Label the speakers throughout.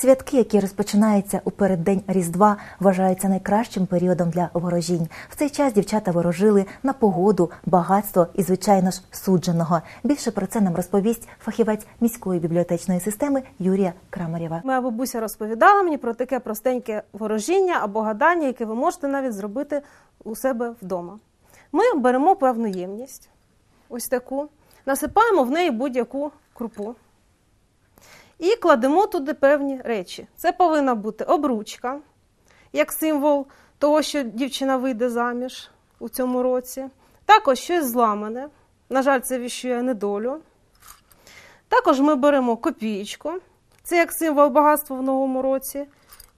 Speaker 1: Святки, які розпочинаються у переддень Різдва, вважаються найкращим періодом для ворожінь. В цей час дівчата ворожили на погоду, багатство і, звичайно ж, судженого. Більше про це нам розповість фахівець міської бібліотечної системи Юрія Крамарєва.
Speaker 2: Моя бабуся розповідала мені про таке простеньке ворожіння або гадання, яке ви можете навіть зробити у себе вдома. Ми беремо певну ємність, ось таку, насипаємо в неї будь-яку крупу і кладемо туди певні речі. Це повинна бути обручка, як символ того, що дівчина вийде заміж у цьому році. Також щось зламане. На жаль, це віщує недолю. Також ми беремо копієчку, це як символ багатства в новому році,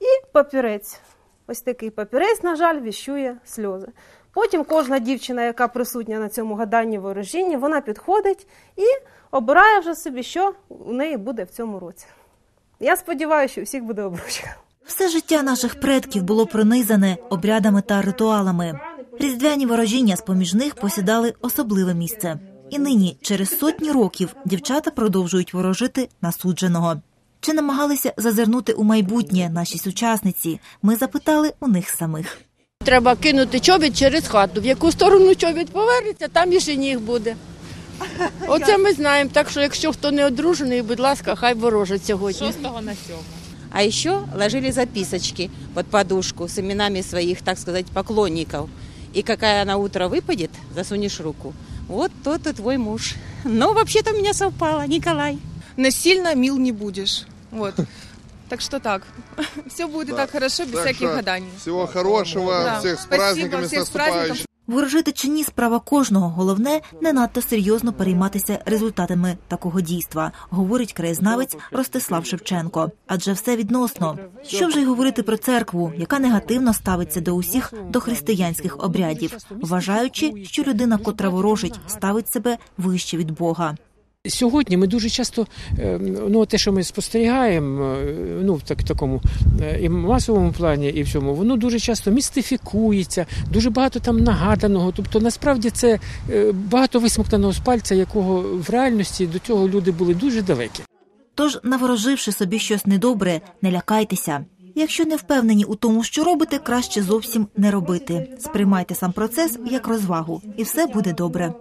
Speaker 2: і папірець. Ось такий папірець, на жаль, віщує сльози. Потім кожна дівчина, яка присутня на цьому гаданні ворожінні, вона підходить і обирає вже собі, що у неї буде в цьому році. Я сподіваюся, що всіх буде обручка.
Speaker 1: Все життя наших предків було пронизане обрядами та ритуалами. Різдвяні ворожіння з поміж них посідали особливе місце. І нині, через сотні років, дівчата продовжують ворожити насудженого. Чи намагалися зазирнути у майбутнє наші сучасниці? Ми запитали у них самих.
Speaker 3: Треба кинути чобіт через хату. В яку сторону чобіт повернеться, там і жених буде. Оце ми знаємо. Так що, якщо хто не одружений, будь ласка, хай ворожить сьогодні.
Speaker 4: 6 на 7.
Speaker 5: А еще ложили записочки под подушку с именами своих, так сказать, поклонников. И какая на утро выпадет, засунешь руку. Вот тот и твой муж. Но вообще-то у меня совпало, Николай.
Speaker 4: Насильно мил не будешь. Вот. Так что так. Все будет и так хорошо, без
Speaker 6: Так
Speaker 4: всяких
Speaker 6: что
Speaker 4: гаданий.
Speaker 6: Всего хорошего,
Speaker 4: Да.
Speaker 6: всех с праздниками,
Speaker 4: всех
Speaker 6: с
Speaker 4: с праздником.
Speaker 1: Ворожити чи ні справа кожного. Головне не надто серйозно перейматися результатами такого дійства, говорить краєзнавець Ростислав Шевченко. Адже все відносно. Що вже й говорити про церкву, яка негативно ставиться до усіх дохристиянських обрядів, вважаючи, що людина, котра ворожить, ставить себе вище від Бога.
Speaker 7: Сьогодні ми дуже часто е, ну те, що ми спостерігаємо, е, ну в так такому е, і масовому плані, і в цьому, воно дуже часто містифікується, дуже багато там нагаданого. Тобто, насправді це е, багато висмоктаного з пальця, якого в реальності до цього люди були дуже далекі.
Speaker 1: Тож, навороживши собі щось недобре, не лякайтеся. Якщо не впевнені у тому, що робите, краще зовсім не робити. Сприймайте сам процес як розвагу, і все буде добре.